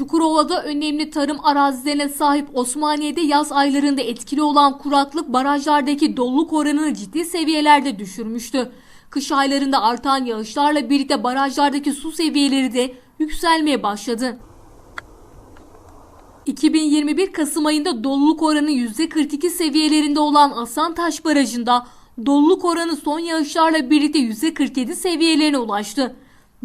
Çukurova'da önemli tarım arazilerine sahip Osmaniye'de yaz aylarında etkili olan kuraklık barajlardaki doluluk oranını ciddi seviyelerde düşürmüştü. Kış aylarında artan yağışlarla birlikte barajlardaki su seviyeleri de yükselmeye başladı. 2021 Kasım ayında doluluk oranı %42 seviyelerinde olan Asantaş Barajı'nda doluluk oranı son yağışlarla birlikte %47 seviyelerine ulaştı.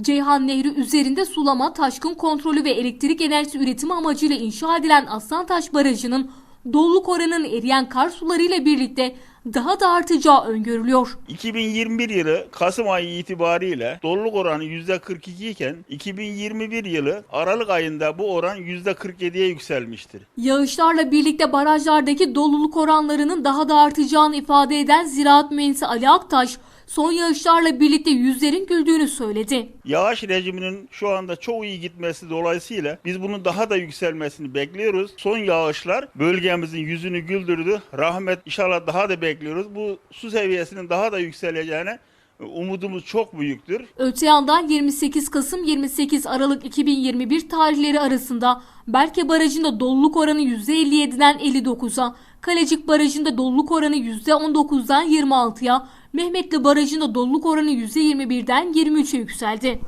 Ceyhan Nehri üzerinde sulama, taşkın kontrolü ve elektrik enerjisi üretimi amacıyla inşa edilen Aslantaş Barajı'nın doluluk oranının eriyen kar sularıyla birlikte daha da artacağı öngörülüyor. 2021 yılı Kasım ayı itibariyle doluluk oranı %42 iken 2021 yılı Aralık ayında bu oran %47'ye yükselmiştir. Yağışlarla birlikte barajlardaki doluluk oranlarının daha da artacağını ifade eden Ziraat Mühendisi Ali Aktaş, son yağışlarla birlikte yüzlerin güldüğünü söyledi. Yağış rejiminin şu anda çok iyi gitmesi dolayısıyla biz bunun daha da yükselmesini bekliyoruz. Son yağışlar bölgemizin yüzünü güldürdü. Rahmet inşallah daha da bekliyoruz. Bu su seviyesinin daha da yükseleceğine umudumuz çok büyüktür. Öte yandan 28 Kasım 28 Aralık 2021 tarihleri arasında Berke Barajı'nda doluluk oranı %57'den 59'a, Kalecik Barajı'nda doluluk oranı %19'dan 26'ya, Mehmetli Barajı'nda doluluk oranı %21'den 23'e yükseldi.